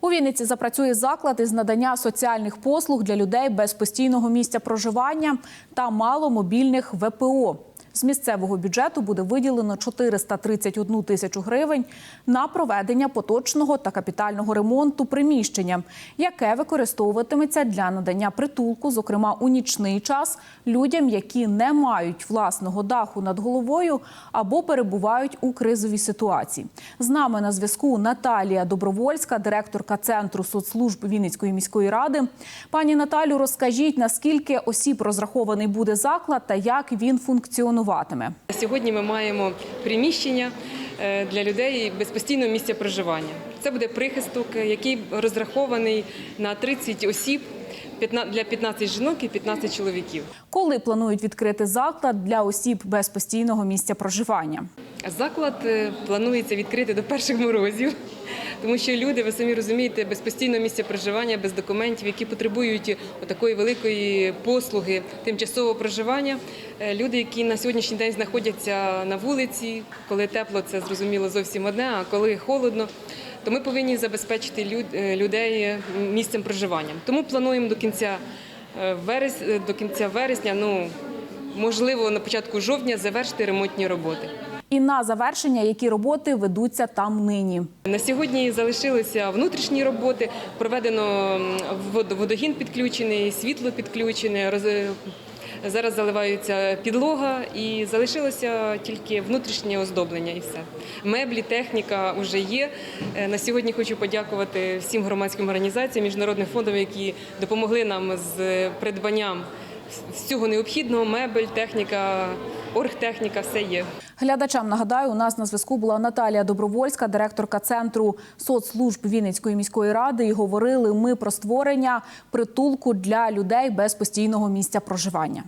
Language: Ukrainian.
У Вінниці запрацює заклад із надання соціальних послуг для людей без постійного місця проживання та маломобільних ВПО. З місцевого бюджету буде виділено 431 тисячу гривень на проведення поточного та капітального ремонту приміщення, яке використовуватиметься для надання притулку, зокрема у нічний час, людям, які не мають власного даху над головою або перебувають у кризовій ситуації. З нами на зв'язку Наталія Добровольська, директорка центру соцслужб Вінницької міської ради. Пані Наталю, розкажіть, наскільки осіб розрахований буде заклад та як він функціонуватиме. Сьогодні ми маємо приміщення е, для людей без постійного місця проживання. Це буде прихисток, який розрахований на 30 осіб для 15 жінок і 15 чоловіків. Коли планують відкрити заклад для осіб без постійного місця проживання? Заклад е, планується відкрити до перших морозів, тому що люди, ви самі розумієте, без постійного місця проживання, без документів, які потребують такої великої послуги тимчасового проживання. Е, Люди, які на сьогоднішній день знаходяться на вулиці, коли тепло, це зрозуміло зовсім одне, а коли холодно. То ми повинні забезпечити е, людей місцем проживання. Тому плануємо до кінця е, верес- е, до кінця вересня, ну можливо, на початку жовтня завершити ремонтні роботи. І на завершення, які роботи ведуться там нині. На сьогодні залишилися внутрішні роботи. Проведено водогін підключений, світло підключене. Зараз заливаються підлога і залишилося тільки внутрішнє оздоблення і все. Меблі, техніка вже є. Е, На сьогодні хочу подякувати всім громадським організаціям, міжнародним фондам, які допомогли нам з придбанням всього необхідного. Мебель, техніка, оргтехніка, все є. Глядачам нагадаю, у нас на зв'язку була Наталія Добровольська, директорка центру соцслужб Вінницької міської ради. І говорили ми про створення притулку для людей без постійного місця проживання.